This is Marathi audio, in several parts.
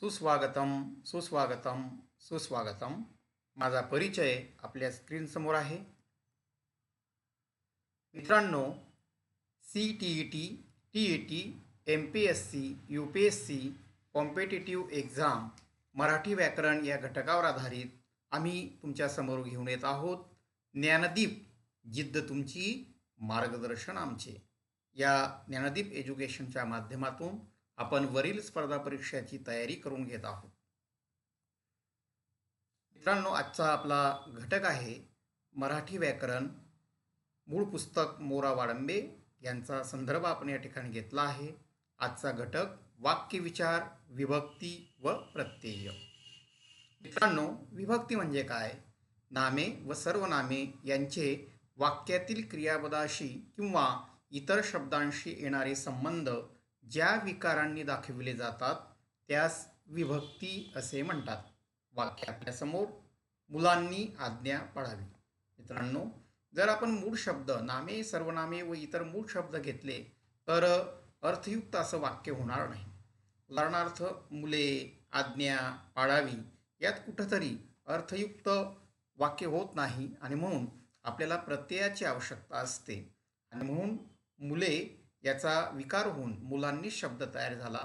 सुस्वागतम सुस्वागतम सुस्वागतम. माझा परिचय आपल्या स्क्रीनसमोर आहे. मित्रांनो C T E T T E T M P S C U P S C competitive exam Marathi व्याकरण या घटकावर आधारित आम्ही तुमच्यासमोर घेऊन येत आहोत. ज्ञानदीप जिद्द तुमची मार्गदर्शन आमचे. या ज्ञानदीप एज्युकेशनच्या माध्यमातून आपण वरील स्पर्धा परीक्षाची तयारी करून घेत आहोत. मित्रांनो आजचा आपला घटक आहे मराठी व्याकरण. मूळ पुस्तक मोरा वाडंबे यांचा संदर्भ आपण या ठिकाणी घेतला आहे. आजचा घटक वाक्यविचार विभक्ती व प्रत्यय. मित्रांनो विभक्ती म्हणजे काय? नामे व सर्वनामे यांचे वाक्यातील क्रियापदाशी किंवा इतर शब्दांशी येणारे संबंध ज्या विकारांनी दाखविले जातात त्यास विभक्ती असे म्हणतात. वाक्य आपल्यासमोर मुलांनी आज्ञा पाळावी. मित्रांनो जर आपण मूळ शब्द नामे सर्वनामे व इतर मूळ शब्द घेतले तर अर्थयुक्त असं वाक्य होणार नाही. उदाहरणार्थ मुले आज्ञा पाळावी यात कुठंतरी अर्थयुक्त वाक्य होत नाही आणि म्हणून आपल्याला प्रत्ययाची आवश्यकता असते. आणि म्हणून मुले याचा विकार होऊन मुलांनी शब्द तयार झाला.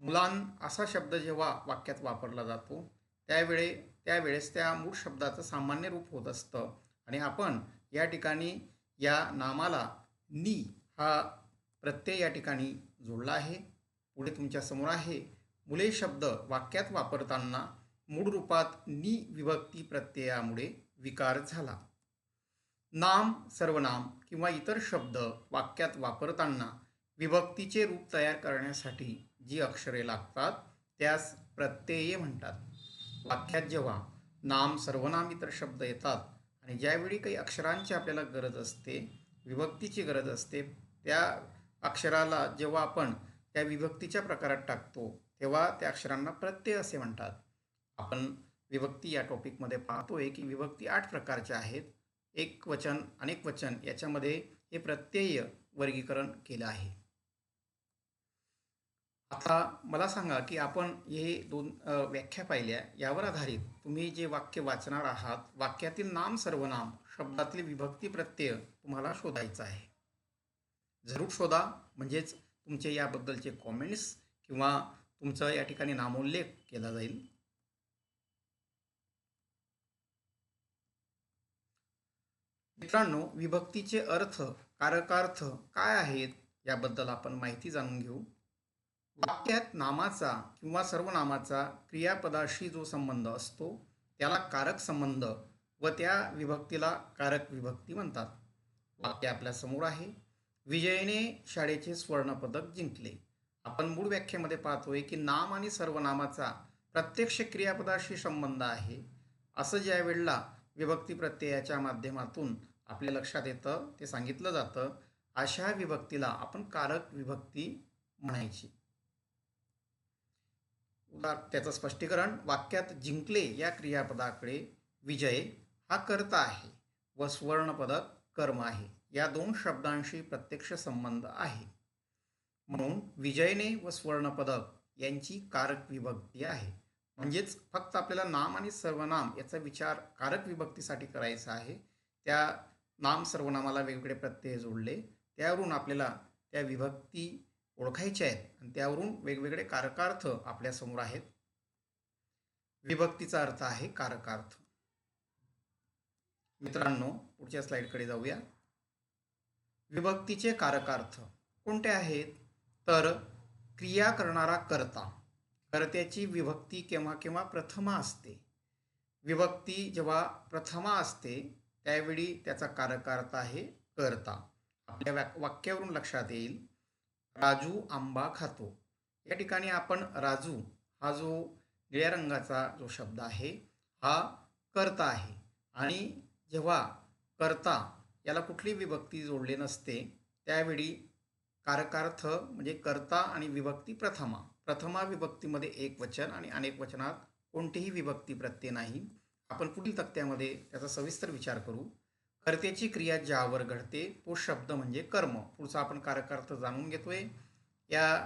मुलां असा शब्द जेव्हा वाक्यात वापरला जातो त्यावेळे त्यावेळेस त्या मूळ शब्दाचं सामान्य रूप होत असतं. आणि आपण या ठिकाणी या नामाला नी हा प्रत्यय या ठिकाणी जोडला आहे. पुढे तुमच्यासमोर आहे. मुले शब्द वाक्यात वापरताना मूळ रूपात नी विभक्ती प्रत्ययामुळे विकार झाला. नाम सर्वनाम किंवा इतर शब्द वाक्यात वापरताना विभक्तीचे रूप तयार करण्यासाठी जी अक्षरे लागतात त्यास प्रत्यये म्हणतात. वाक्यात जेव्हा नाम सर्वनाम इतर शब्द येतात आणि ज्यावेळी काही अक्षरांची आपल्याला गरज असते विभक्तीची गरज असते त्या अक्षराला जेव्हा आपण त्या विभक्तीच्या प्रकारात टाकतो तेव्हा त्या अक्षरांना प्रत्यय असे म्हणतात. आपण विभक्ती या टॉपिकमध्ये पाहतोय की विभक्ती आठ प्रकारच्या आहेत. एक वचन अनेक वचन याच्यामध्ये हे प्रत्यय वर्गीकरण केलं आहे. आता मला सांगा की आपण हे दोन व्याख्या पाहिल्या यावर आधारित तुम्ही जे वाक्य वाचणार आहात वाक्यातील नाम सर्वनाम शब्दातील विभक्ती प्रत्यय तुम्हाला शोधायचा आहे. जरूर शोधा म्हणजेच तुमचे याबद्दलचे कॉमेंट्स किंवा तुमचं या ठिकाणी नामोल्लेख केला जाईल. मित्रांनो विभक्तीचे अर्थ कारकार्थ काय आहेत याबद्दल आपण माहिती जाणून घेऊ. वाक्यात नामाचा किंवा सर्वनामाचा क्रियापदाशी जो संबंध असतो त्याला कारक संबंध व त्या विभक्तीला कारक विभक्ती म्हणतात. वाक्य आपल्यासमोर आहे. विजयने शाळेचे स्वर्णपदक जिंकले. आपण मूळ व्याख्येमध्ये पाहतोय की नाम आणि सर्वनामाचा प्रत्यक्ष क्रियापदाशी संबंध आहे. असं ज्या वेळेला विभक्ती प्रत्ययाच्या माध्यमातून आपल्या लक्षात येतं ते सांगितलं जातं अशा विभक्तीला आपण कारक विभक्ती म्हणायची. उदा त्याचं स्पष्टीकरण वाक्यात जिंकले या क्रियापदाकडे विजय हा कर्ता आहे व सुवर्णपदक कर्म आहे. या दोन शब्दांशी प्रत्यक्ष संबंध आहे. म्हणून विजयने व सुवर्णपदक यांची कारक विभक्ती आहे. म्हणजेच फक्त आपल्याला नाम आणि सर्वनाम याचा विचार कारक विभक्तीसाठी करायचा आहे त्या नाम सर्वनामाला वेगवेगळे प्रत्यय जोडले. त्यावरून आपल्याला त्या विभक्ती ओळखायच्या आहेत आणि त्यावरून वेगवेगळे कारकार्थ आपल्यासमोर आहेत. विभक्तीचा अर्थ आहे कारकार्थ. मित्रांनो पुढच्या स्लाईडकडे जाऊया. विभक्तीचे कारकार्थ कोणते आहेत? तर क्रिया करणारा कर्ता. कर्त्याची विभक्ती केव्हा केव्हा प्रथमा असते? विभक्ती जेव्हा प्रथमा असते त्यावेळी त्याचा कारकार्थ आहे कर्ता. आपल्या वाक वाक्यावरून लक्षात येईल. राजू आंबा खातो. या ठिकाणी आपण राजू हा जो निळ्या रंगाचा जो शब्द आहे हा कर्ता आहे. आणि जेव्हा कर्ता याला कुठली विभक्ती जोडली नसते त्यावेळी कारकार्थ म्हणजे कर्ता आणि विभक्ती प्रथमा. प्रथमा विभक्तीमध्ये एक वचन आणि अनेक वचनात कोणतीही विभक्ती प्रत्यय नाही. आपण पुढील तक्त्यामध्ये त्याचा सविस्तर विचार करू. कर्त्याची क्रिया ज्यावर घडते तो शब्द म्हणजे कर्म. पुढचा आपण कारकार्थ जाणून घेतोय. या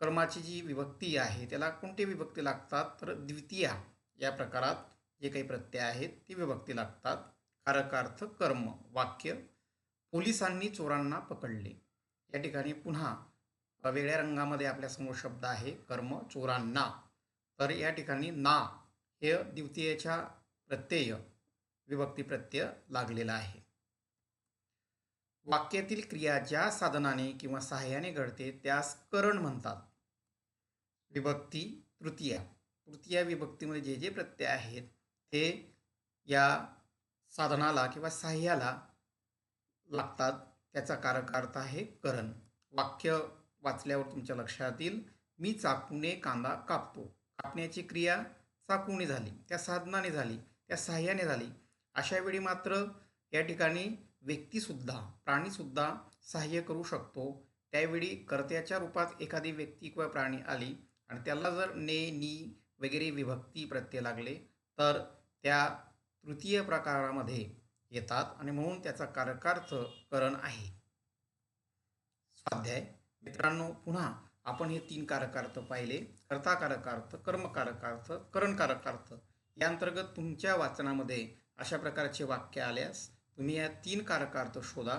कर्माची जी विभक्ती आहे त्याला कोणती विभक्ती लागतात? तर द्वितीया या प्रकारात जे काही प्रत्यय आहेत ती विभक्ती लागतात. कारकार्थ कर्म वाक्य. पोलिसांनी चोरांना पकडले. या ठिकाणी पुन्हा वेगळ्या रंगामध्ये आपल्यासमोर शब्द आहे कर्म चोरांना. तर या ठिकाणी ना हे द्वितीयच्या प्रत्यय विभक्ती प्रत्यय लागलेला आहे. वाक्यातील क्रिया ज्या साधनाने किंवा सहाय्याने घडते त्यास करण म्हणतात. विभक्ती तृतीया. तृतीया विभक्तीमध्ये जे जे प्रत्यय आहेत ते या साधनाला किंवा सहाय्याला लागतात त्याचा कारक अर्थ आहे करण. वाक्य वाचल्यावर तुमच्या लक्षात येईल मी चाकूने कांदा कापतो. कापण्याची क्रिया चाकूने झाली त्या साधनाने झाली. त्या सहाय्याने झाली. अशा वेळी मात्र या ठिकाणी व्यक्तीसुद्धा प्राणीसुद्धा सहाय्य करू शकतो. त्यावेळी कर्त्याच्या रूपात एखादी व्यक्ती किंवा प्राणी आली आणि त्याला जर ने नी वगैरे विभक्ती प्रत्यय लागले तर त्या तृतीय प्रकारामध्ये येतात आणि म्हणून त्याचा कारकार्थ करण आहे. स्वाध्याय. मित्रांनो पुन्हा आपण हे तीन कारकार्थ पाहिले. कर्ता कारकार्थ कर्मकारकार्थ करण कारकार्थ. या अंतर्गत तुमच्या वाचनामध्ये अशा प्रकारचे वाक्य आल्यास तुम्ही या तीन कारकार्थ शोधा.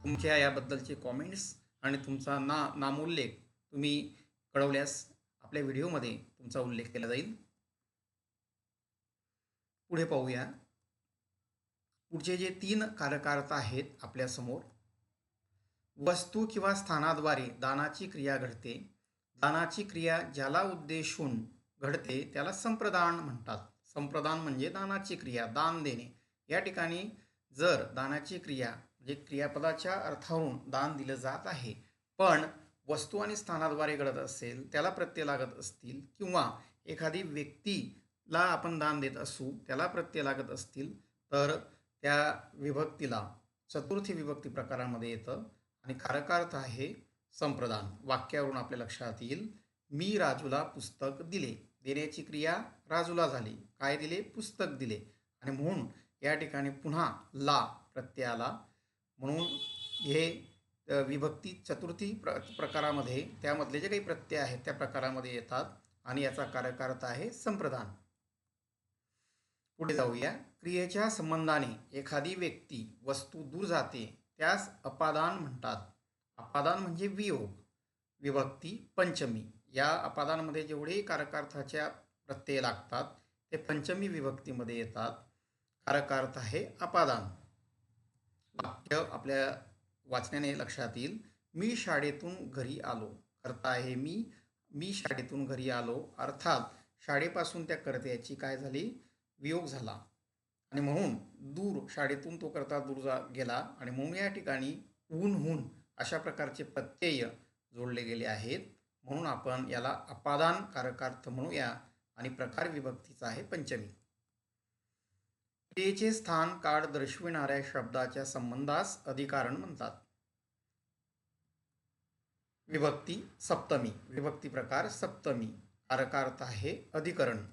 तुमच्या याबद्दलचे कॉमेंट्स आणि तुमचा ना नामोल्लेख तुम्ही कळवल्यास आपल्या व्हिडिओमध्ये तुमचा उल्लेख केला जाईल. पुढे पाहूया. पुढचे जे तीन कारकार्थ आहेत आपल्यासमोर वस्तू किंवा स्थानाद्वारे दानाची क्रिया घडते. दानाची क्रिया ज्याला उद्देशून घडते त्याला संप्रदान म्हणतात. संप्रदान म्हणजे दानाची क्रिया दान देणे. या ठिकाणी जर दानाची क्रिया म्हणजे क्रियापदाच्या अर्थावरून दान दिलं जात आहे पण वस्तू आणि स्थानाद्वारे घडत असेल त्याला प्रत्यय लागत असतील किंवा एखादी व्यक्तीला आपण दान देत असू त्याला प्रत्यय लागत असतील तर त्या विभक्तीला चतुर्थी विभक्ती प्रकारामध्ये येतं. आणि कारकार्थ आहे संप्रदान. वाक्यावरून आपल्या लक्षात येईल मी राजूला पुस्तक दिले. देण्याची क्रिया राजूला झाली. काय दिले? पुस्तक दिले. आणि म्हणून या ठिकाणी पुन्हा ला प्रत्यय आला म्हणून हे विभक्ती चतुर्थी प्र प्रकारामध्ये त्यामधले जे काही प्रत्यय आहेत त्या प्रकारामध्ये येतात. आणि याचा कार्यकारता आहे संप्रदान पुढे जाऊया. क्रियेच्या संबंधाने एखादी व्यक्ती वस्तू दूर जाते त्यास अपादान म्हणतात. अपादान म्हणजे वियोग. विभक्ती पंचमी. या पदांमध्ये जेवढे कारकार्थाच्या प्रत्यय लागतात ते पंचमी विभक्तीमध्ये येतात. कारकार्थ आहे अपादान. वाक्य आपल्या वाचण्याने लक्षात येईल. मी शाळेतून घरी आलो. करता आहे मी. मी शाळेतून घरी आलो. अर्थात शाळेपासून त्या कर्त्याची काय झाली? वियोग झाला. आणि म्हणून दूर शाळेतून तो करता दूर जा गेला. आणि म्हणून या ठिकाणी ऊन हून अशा प्रकारचे प्रत्यय जोडले गेले आहेत. म्हणून आपण याला अपादान कारकार्थ म्हणूया आणि प्रकार विभक्तीचा आहे पंचमी. क्रियेचे स्थान काळ दर्शविणाऱ्या शब्दाच्या संबंधास अधिकारण म्हणतात. विभक्ती सप्तमी. विभक्ती प्रकार सप्तमी. कारकार्थ आहे अधिकरण.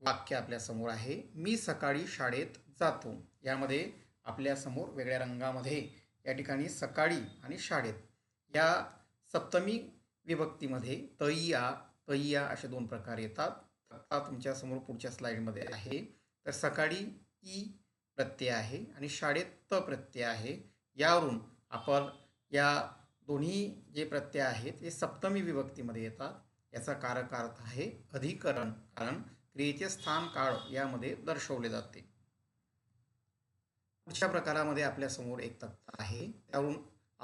वाक्य आपल्यासमोर आहे मी सकाळी शाळेत जातो. यामध्ये आपल्यासमोर वेगळ्या रंगामध्ये या ठिकाणी सकाळी आणि शाळेत. या सप्तमी विभक्तीमध्ये तैया तैया असे दोन प्रकार येतात. आता तुमच्यासमोर पुढच्या स्लाईडमध्ये आहे. तर सकाळी ई प्रत्यय आहे आणि शाळेत त प्रत्यय आहे. यावरून आपण या दोन्ही जे प्रत्यय आहेत हे सप्तमी विभक्तीमध्ये येतात. याचा कारकार्थ आहे अधिकरण कारण क्रियेचे स्थान काळ यामध्ये दर्शवले जाते. पुढच्या प्रकारामध्ये आपल्यासमोर एक तक्ता आहे. त्यावरून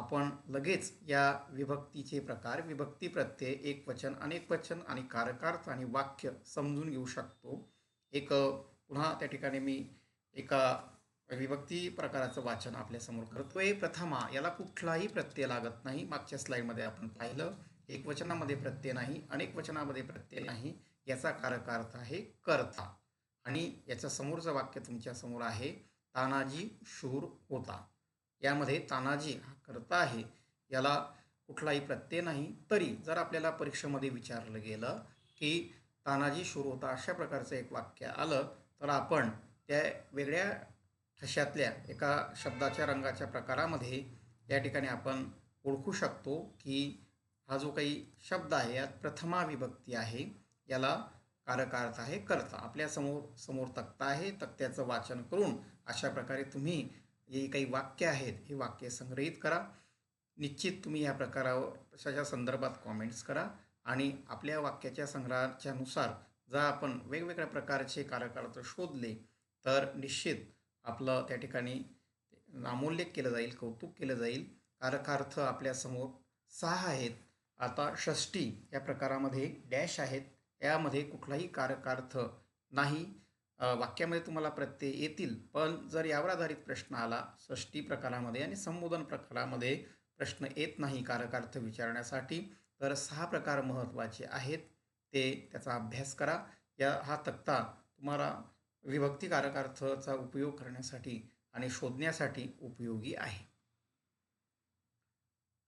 आपण लगेच या विभक्तीचे प्रकार विभक्ती प्रत्यय एक वचन अनेक वचन आणि कारकार्थ आणि वाक्य समजून घेऊ शकतो. एक पुन्हा त्या ठिकाणी मी एका विभक्ती प्रकाराचं वाचन आपल्यासमोर करतोय. प्रथमा याला कुठलाही प्रत्यय लागत नाही. मागच्या स्लाईडमध्ये आपण पाहिलं एक वचनामध्ये प्रत्यय नाही अनेक वचनामध्ये प्रत्यय नाही. याचा कारकार्थ आहे कर्ता. आणि याच्या समोरचं वाक्य तुमच्यासमोर आहे तानाजी शूर होता. यामध्ये तानाजी हा कर्ता आहे. याला कुठलाही प्रत्यय नाही. तरी जर आपल्याला परीक्षेमध्ये विचारलं गेलं की तानाजी सुरू होता अशा प्रकारचं एक वाक्य आलं तर आपण त्या वेगळ्या ठशातल्या एका शब्दाच्या रंगाच्या प्रकारामध्ये या ठिकाणी आपण ओळखू शकतो की हा जो काही शब्द आहे यात प्रथमा विभक्ती आहे. याला कारकार्थ आहे करता. आपल्यासमोर समोर तक्ता आहे. तक्त्याचं वाचन करून अशा प्रकारे तुम्ही जे काही वाक्य आहेत हे वाक्य संग्रहित करा. निश्चित तुम्ही या प्रकारावर तशाच्या संदर्भात कॉमेंट्स करा आणि आपल्या वाक्याच्या संग्रहाच्या नुसार जर आपण वेगवेगळ्या प्रकारचे कारकार्थ शोधले तर निश्चित आपलं त्या ठिकाणी नामोल्लेख केलं जाईल कौतुक केलं जाईल. कारकार्थ आपल्यासमोर सहा आहेत. आता षष्टी या प्रकारामध्ये डॅश आहेत. यामध्ये कुठलाही कारकार्थ नाही. वाक्यामध्ये तुम्हाला प्रत्यय येतील. पण जर यावर आधारित प्रश्न आला षष्टी प्रकारामध्ये आणि संबोधन प्रकारामध्ये प्रश्न येत नाही कारकार्थ विचारण्यासाठी तर सहा प्रकार महत्त्वाचे आहेत. ते त्याचा अभ्यास करा. या हा तक्ता तुम्हाला विभक्ती कारकार्थाचा उपयोग करण्यासाठी आणि शोधण्यासाठी उपयोगी आहे.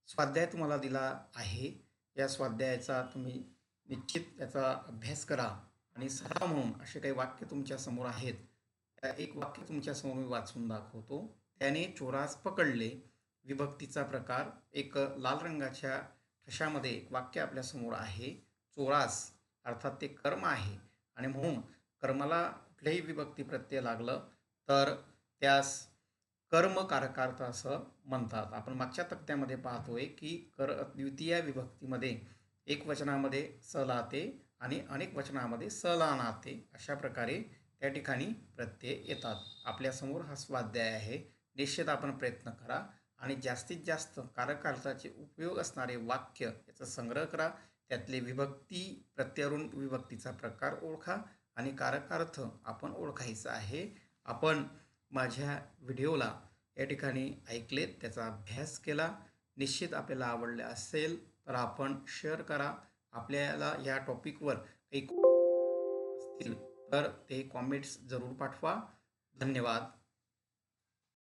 स्वाध्याय तुम्हाला दिला आहे. या स्वाध्यायाचा तुम्ही निश्चित त्याचा अभ्यास करा. आणि सहा म्हणून असे काही वाक्य तुमच्यासमोर आहेत. त्या एक वाक्य तुमच्यासमोर मी वाचून दाखवतो. त्याने चोरास पकडले. विभक्तीचा प्रकार एक लाल रंगाच्या ठशामध्ये एक वाक्य आपल्यासमोर आहे. चोरास अर्थात ते कर्म आहे. आणि म्हणून कर्माला कुठलेही विभक्ती प्रत्यय लागलं तर त्यास कर्म कारकार्थ असं म्हणतात. आपण मागच्या तक्त्यामध्ये पाहतोय की कर द्वितीय विभक्तीमध्ये एक वचनामध्ये स लाते आणि अनेक वचनामध्ये स नाते अशा प्रकारे त्या ठिकाणी प्रत्यय येतात. आपल्यासमोर हा स्वाध्याय आहे. निश्चित आपण प्रयत्न करा आणि जास्तीत जास्त कारकार्थाचे उपयोग असणारे वाक्य याचा संग्रह करा. त्यातले विभक्ती प्रत्यारुण विभक्तीचा प्रकार ओळखा आणि कारकार्थ आपण ओळखायचा आहे. आपण माझ्या व्हिडिओला या ठिकाणी ऐकलेत त्याचा अभ्यास केला. निश्चित आपल्याला आवडले असेल तर आपण शेअर करा. आपल्याला या टॉपिकवर काही असतील तर ते कॉमेंट्स जरूर पाठवा. धन्यवाद.